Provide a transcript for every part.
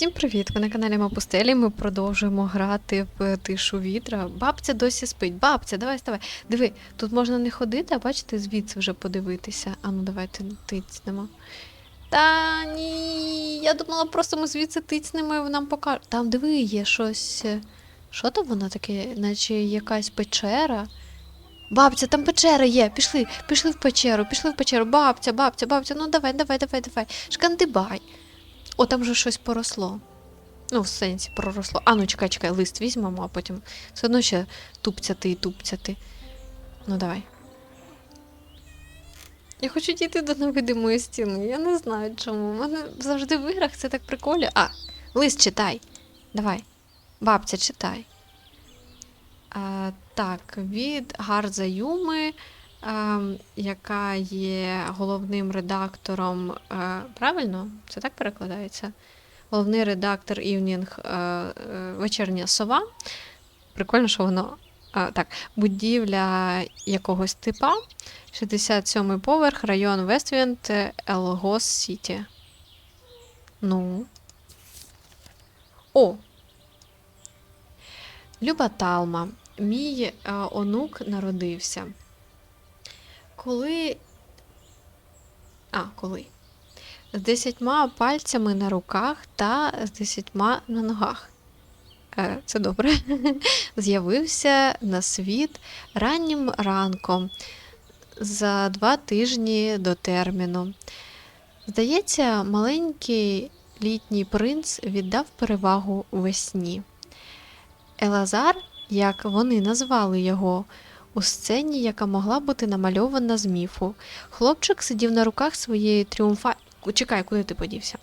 Всім привіт! Ви на каналі Мапустелі. Ми продовжуємо грати в тишу вітра. Бабця досі спить. Бабця, давай вставай. Диви, тут можна не ходити, а бачите, звідси вже подивитися. А ну давайте тицнемо. Та ні, я думала, просто ми звідси тицнемо і нам покажуть. Там диви, є щось. е, Що там воно таке, наче якась печера. Бабця, там печера є. Пішли, пішли в печеру, пішли в печеру. Бабця, бабця, бабця, ну давай, давай, давай, давай. Шкандибай. О, там же щось поросло. Ну, в сенсі проросло. А ну чекай, чекай, лист візьмемо, а потім все одно ще тупцяти і тупцяти. Ну давай. Я хочу дійти до невидимої стіни. Я не знаю чому. У мене завжди в іграх це так прикольно. А, лист читай. Давай. Бабця, читай. А, так, від Гарза Юми, яка є головним редактором. Правильно? Це так перекладається? Головний редактор Evening е, е, Вечірня сова. Прикольно, що воно. Так, будівля якогось типа. 67-й поверх, район Вествінд, Елгос Сіті. Ну. О! Люба Талма. Мій е, онук народився. Коли. А, коли? З десятьма пальцями на руках та з десятьма на ногах. Е, Це добре. З'явився на світ раннім ранком за два тижні до терміну. Здається, маленький літній принц віддав перевагу весні. Елазар, як вони назвали його, у сцені, яка могла бути намальована з міфу. Хлопчик сидів на руках своєї тріумфа... Чекай, куди ти подівся?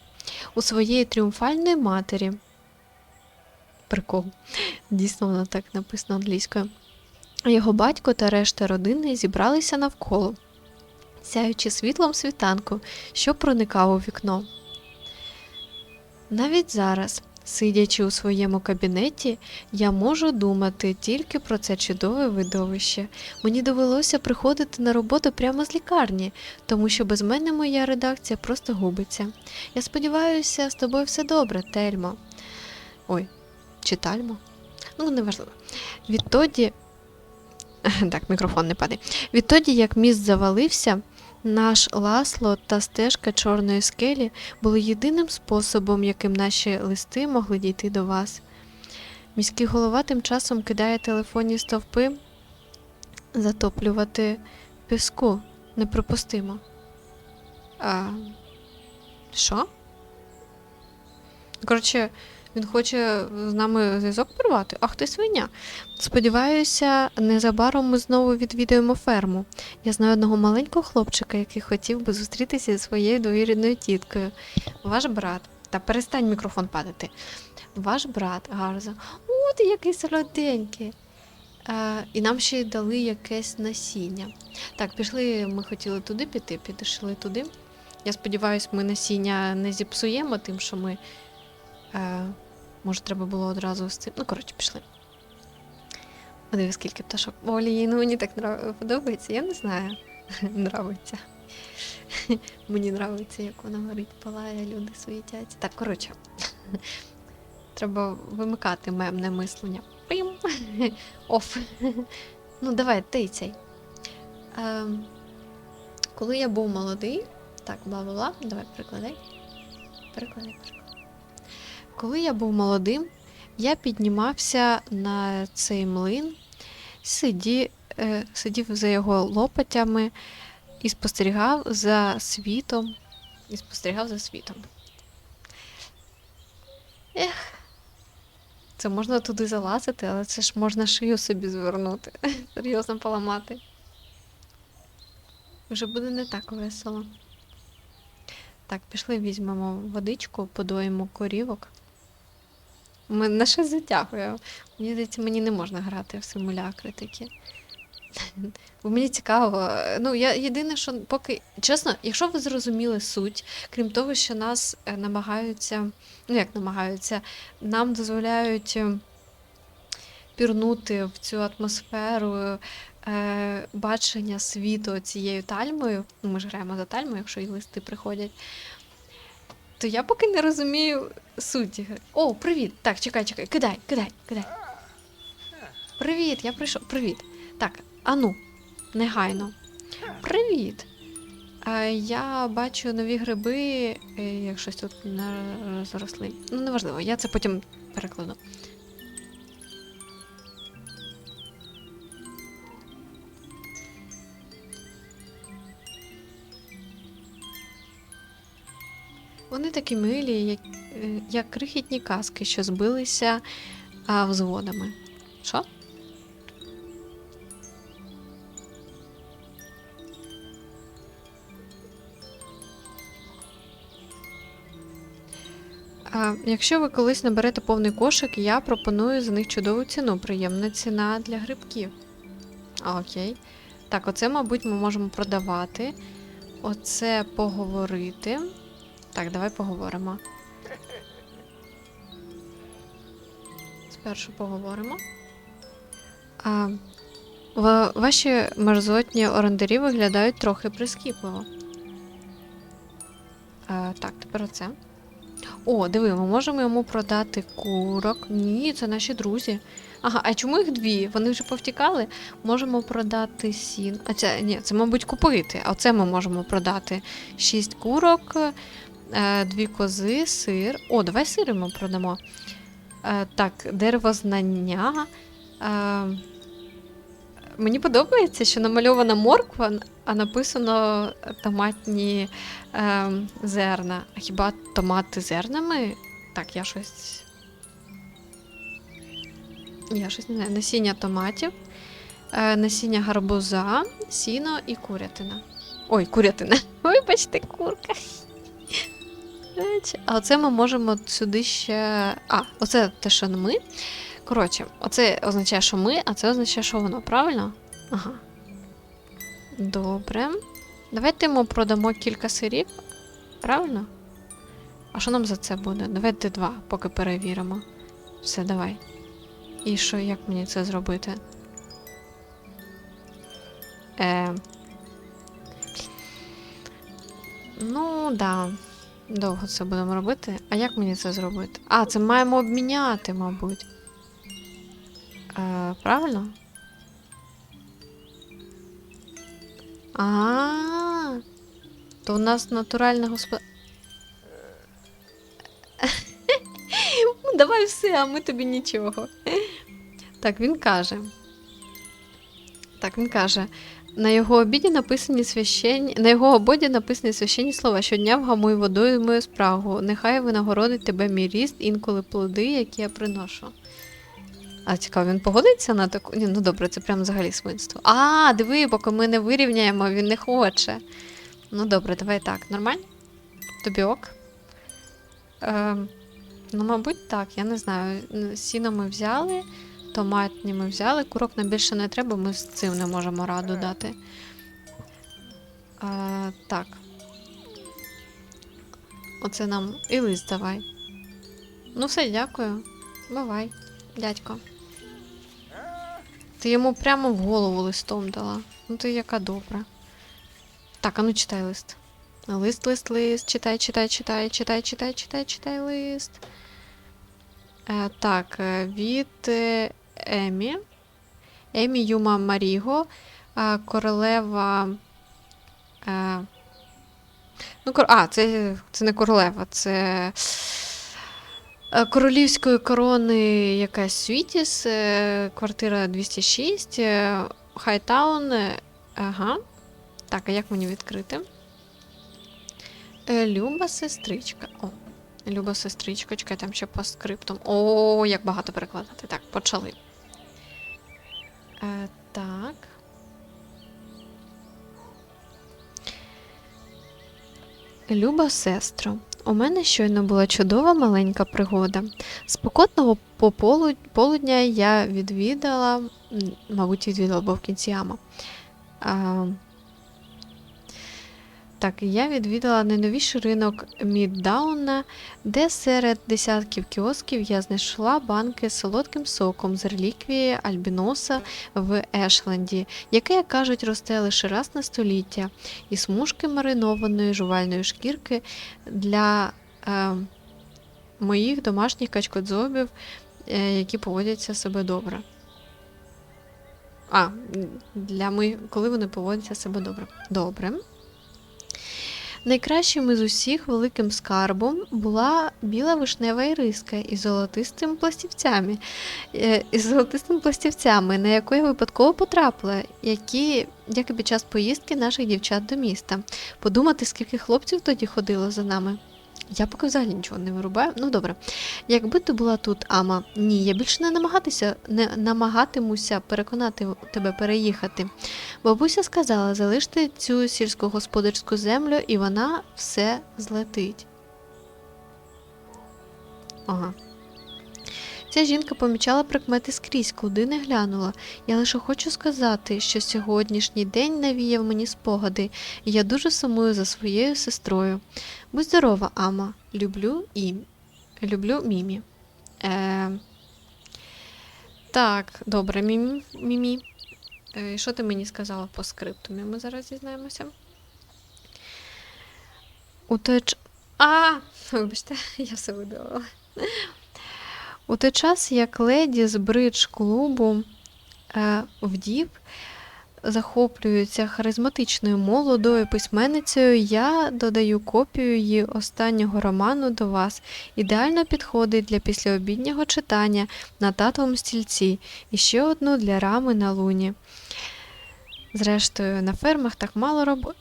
У своєї тріумфальної матері. Прикол. Дійсно, воно так написано англійською. Його батько та решта родини зібралися навколо, сяючи світлом світанку, що проникав у вікно. Навіть зараз, сидячи у своєму кабінеті, я можу думати тільки про це чудове видовище. Мені довелося приходити на роботу прямо з лікарні, тому що без мене моя редакція просто губиться. Я сподіваюся, з тобою все добре, Тельмо. Ой, чи Тальмо? Ну, неважливо. Відтоді. Так, мікрофон не падає. Відтоді, як міст завалився, наш ласло та стежка чорної скелі були єдиним способом, яким наші листи могли дійти до вас. Міський голова тим часом кидає телефонні стовпи затоплювати піску. Неприпустимо. А, що? Коротше, він хоче з нами зв'язок порвати? Ах ти свиня. Сподіваюся, незабаром ми знову відвідуємо ферму. Я знаю одного маленького хлопчика, який хотів би зустрітися зі своєю довіреною тіткою. Ваш брат. Та перестань мікрофон падати. Ваш брат, Гарза. О, ти який солоденький. І нам ще й дали якесь насіння. Так, пішли, ми хотіли туди піти, підійшли туди. Я сподіваюся, ми насіння не зіпсуємо тим, що ми. Е, може, треба було одразу з цим. Ну, коротше, пішли. Подиви, скільки пташок. Олі, ну мені так подобається, я не знаю. Нравиться. Мені нравиться, як вона горить, палає, люди суетяться. Так, коротше. Треба вимикати мемне мислення. Пим! Оф. Ну, давай, ти цей. Ем, коли я був молодий, так, бла-бла-бла, давай перекладай. Перекладай, перекладай. Коли я був молодим, я піднімався на цей млин, сиді, е, сидів за його лопатями і спостерігав за світом. І спостерігав за світом. Ех, це можна туди залазити, але це ж можна шию собі звернути. Серйозно поламати. Вже буде не так весело. Так, пішли, візьмемо водичку, подоїмо корівок. Мене щось затягує. Мені здається, мені не можна грати в симулякри такі. Бо мені цікаво. Ну, я єдине, що поки. Чесно, якщо ви зрозуміли суть, крім того, що нас е, намагаються, ну як намагаються, нам дозволяють е, пірнути в цю атмосферу е, бачення світу цією тальмою. Ну, ми ж граємо за тальмою, якщо і листи приходять. То я поки не розумію суті. О, привіт! Так, чекай, чекай, кидай, кидай, кидай. Привіт, я прийшов. Привіт. Так, ану, негайно. Привіт. Е, я бачу нові гриби, е, як щось тут заросли. Ну, неважливо, я це потім перекладу. Вони такі милі, як, е, як крихітні казки, що збилися а, взводами. Що? А, якщо ви колись наберете повний кошик, я пропоную за них чудову ціну. Приємна ціна для грибків. Окей. Так, оце, мабуть, ми можемо продавати. Оце поговорити. Так, давай поговоримо. Спершу поговоримо. А, ва- ваші мерзотні орендарі виглядають трохи прискіпливо. А, так, тепер оце. О, диви, ми можемо йому продати курок. Ні, це наші друзі. Ага, а чому їх дві? Вони вже повтікали. Можемо продати сін. А це ні, це, мабуть, купити. А оце ми можемо продати. Шість курок, е, дві кози, сир. О, давай сир йому продамо. Е, так, дерево знання. Е, мені подобається, що намальована морква, а написано томатні зерна. А хіба томати зернами? Так, я щось. Я щось не знаю. Насіння томатів, насіння гарбуза, сіно і курятина. Ой, курятина. Ой, бачите, курка. Бач. А оце ми можемо сюди ще. А, оце те, що не ми. Коротше, оце означає, що ми, а це означає, що воно, правильно? Ага. Добре. Давайте йому продамо кілька сирів. Правильно? А що нам за це буде? Давайте два, поки перевіримо. Все, давай. І що, як мені це зробити? Е... Ну, да. Довго це будемо робити. А як мені це зробити? А, це маємо обміняти, мабуть. Е, правильно? А, то у нас натуральне господ... Ну, Давай все, а ми тобі нічого. Так, він каже. Так, він каже. На його обіді написані священні, на його ободі написані священні слова. Щодня вгамуй водою мою спрагу. Нехай винагородить тебе мій ріст, інколи плоди, які я приношу. А цікаво, він погодиться на таку. Ні, ну добре, це прям взагалі свинство. А, диви, поки ми не вирівняємо, він не хоче. Ну добре, давай так. Нормально? Тобі ок? Ем, ну, мабуть, так, я не знаю. Сіно ми взяли, томатні ми взяли, курок нам більше не треба, ми з цим не можемо раду дати. Е, так. Оце нам і лист давай. Ну, все, дякую. Бувай, дядько. Ти йому прямо в голову листом дала. Ну ти яка добра. Так, а ну читай лист. Лист, лист, лист. Читай, читай, читай, читай, читай, читай, читай лист. Е, так, е, від е, Емі. Емі Юма Маріго. Е, королева. Е, ну. А, це, це не королева, це. Е, Королівської корони якась Світіс, квартира 206, е, Хайтаун. Ага. Так, а як мені відкрити? Люба сестричка. О, Люба сестричка, чекай, там ще по скриптам. О, як багато перекладати. Так, почали. Е, так. Люба сестро, у мене щойно була чудова маленька пригода. Спокотного полудня я відвідала, мабуть, відвідала, бо в кінці яма. Так, я відвідала найновіший ринок Міддауна, де серед десятків кіосків я знайшла банки з солодким соком з реліквії Альбіноса в Ешленді, яке, як кажуть, росте лише раз на століття, і смужки маринованої жувальної шкірки для е, моїх домашніх качкодзобів, е, які поводяться себе добре. А, для моїх, коли вони поводяться себе добре. Добре. Найкращим із усіх великим скарбом була біла вишнева іриска із золотистими пластівцями, е, із золотистими пластівцями, на яку я випадково потрапила, які, як і під час поїздки наших дівчат до міста. Подумати, скільки хлопців тоді ходило за нами. Я поки взагалі нічого не вирубаю. Ну добре. Якби ти була тут, Ама, ні, я більше не намагатися, не намагатимуся переконати тебе переїхати. Бабуся сказала залиште цю сільськогосподарську землю, і вона все злетить. Ага. Ця жінка помічала прикмети скрізь, куди не глянула. Я лише хочу сказати, що сьогоднішній день навіяв мені спогади, і я дуже сумую за своєю сестрою. Будь здорова, Ама. Люблю і люблю Мімі. Е... Так, добре, Мімі. Мімі. Е, що ти мені сказала по скриптумі? Ми зараз дізнаємося. У той ч... А, вибачте, я все видала. У той час, як леді з бридж клубу е, вдів захоплюються харизматичною молодою письменницею, я додаю копію її останнього роману до вас. Ідеально підходить для післяобіднього читання на татовому стільці і ще одну для рами на луні. Зрештою, на фермах так мало роб...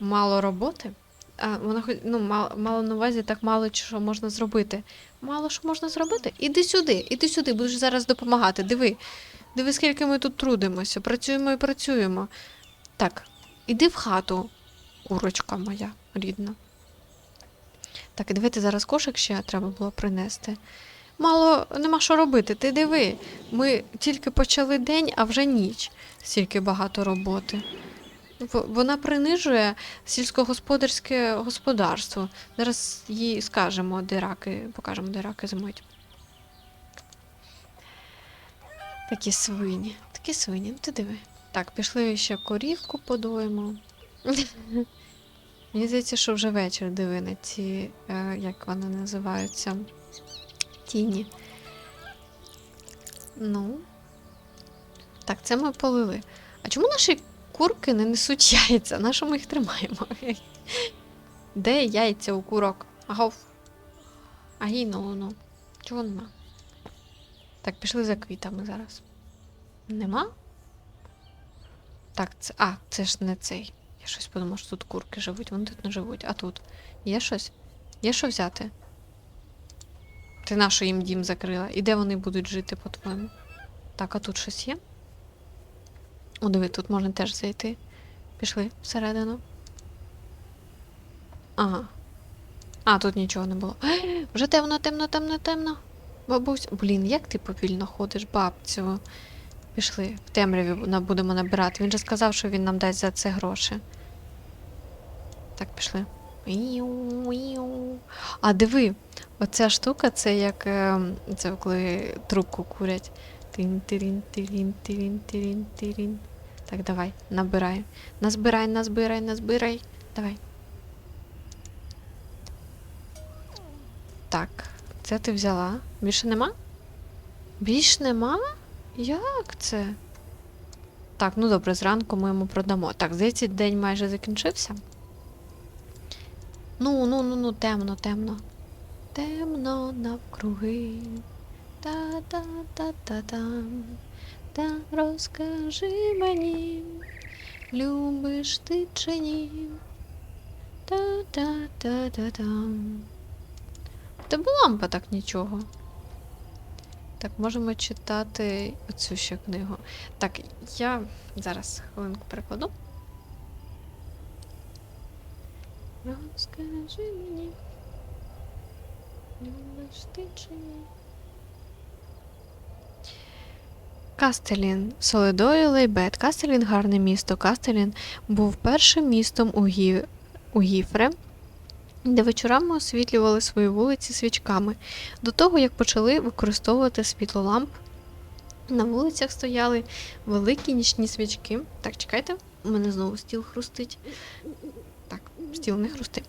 мало роботи. А, вона ну, мало на увазі так мало що можна зробити. Мало що можна зробити? Іди сюди, іди сюди, будеш зараз допомагати. Диви. Диви, скільки ми тут трудимося, працюємо і працюємо. Так, іди в хату, курочка моя рідна. Так, і дивити зараз кошик ще треба було принести. Мало нема що робити, ти диви. Ми тільки почали день, а вже ніч. Стільки багато роботи. Вона принижує сільськогосподарське господарство. Зараз їй скажемо, де раки, покажемо, де раки зимують. Такі свині, такі свині, ну ти диви. Так, пішли ще корівку подоїмо. Мені здається, що вже вечір диви на ці, е, як вони називаються, тіні. Ну. Так, це ми полили. А чому наші курки не несуть яйця? На що ми їх тримаємо? Де яйця у курок? Агов. Агіно, ну. Чого нема? Так, пішли за квітами зараз. Нема? Так, це. А, це ж не цей. Я щось подумав, що тут курки живуть, вони тут не живуть. А тут є щось? Є що взяти? Ти нашу їм дім закрила. І де вони будуть жити, по-твоєму? Так, а тут щось є? О, диви, тут можна теж зайти. Пішли всередину. Ага. А, тут нічого не було. Е, Вже темно, темно, темно, темно. Бабусь, блін, як ти повільно ходиш, бабцю? Пішли, в темряві будемо набирати. Він же сказав, що він нам дасть за це гроші. Так, пішли. А диви, оця штука це як е, це коли трубку курять. Тин, тирін, тирін, тирін, тирін, тирін. Так, давай, набирай. Назбирай, назбирай, назбирай. Давай. Так, це ти взяла. Більше нема? Більш нема? Як це? Так, ну добре, зранку ми йому продамо. Так, здається, день майже закінчився. Ну, ну, ну, ну, темно, темно. Темно навкруги. Та-та-та-та-там. Та розкажи мені, любиш ти чи ні? Та-та-та-та-там. Тебе лампа так нічого. Так, можемо читати оцю ще книгу. Так, я зараз хвилинку перекладу. Розкажи мені. Любиш ти чи ні? Кастелін. Солидою Лейбет. Кастелін гарне місто. Кастелін був першим містом у, Гі... у Гіфре, де вечорами освітлювали свої вулиці свічками. До того, як почали використовувати світло ламп, на вулицях стояли великі нічні свічки. Так, чекайте, у мене знову стіл хрустить. Стіл хрусти.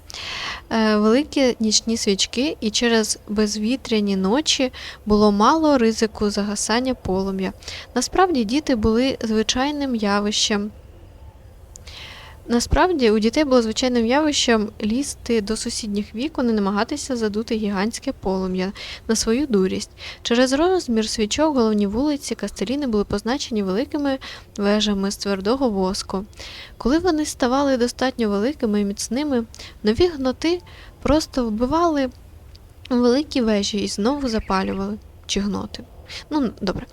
Е, великі нічні свічки, і через безвітряні ночі було мало ризику загасання полум'я. Насправді діти були звичайним явищем. Насправді у дітей було звичайним явищем лізти до сусідніх вікон і намагатися задути гігантське полум'я на свою дурість. Через розмір свічок головні вулиці Кастеліни були позначені великими вежами з твердого воску. Коли вони ставали достатньо великими і міцними, нові гноти просто вбивали великі вежі і знову запалювали чи гноти. Ну, добре.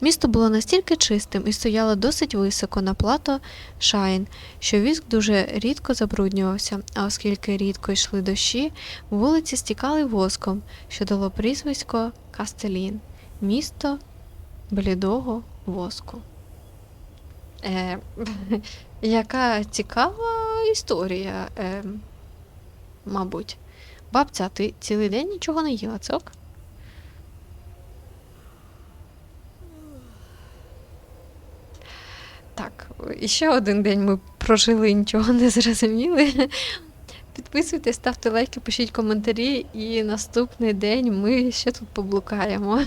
Місто було настільки чистим і стояло досить високо на плато Шайн, що віск дуже рідко забруднювався, а оскільки рідко йшли дощі, вулиці стікали воском, що дало прізвисько Кастелін місто блідого воску. Е, яка цікава історія, е, мабуть. Бабця, ти цілий день нічого не їла, це? Так, і ще один день ми прожили і нічого не зрозуміли. Підписуйтесь, ставте лайки, пишіть коментарі, і наступний день ми ще тут поблукаємо.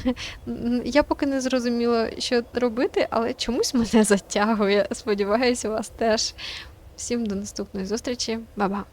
Я поки не зрозуміла, що робити, але чомусь мене затягує. Сподіваюся, вас теж. Всім до наступної зустрічі. Ба-ба!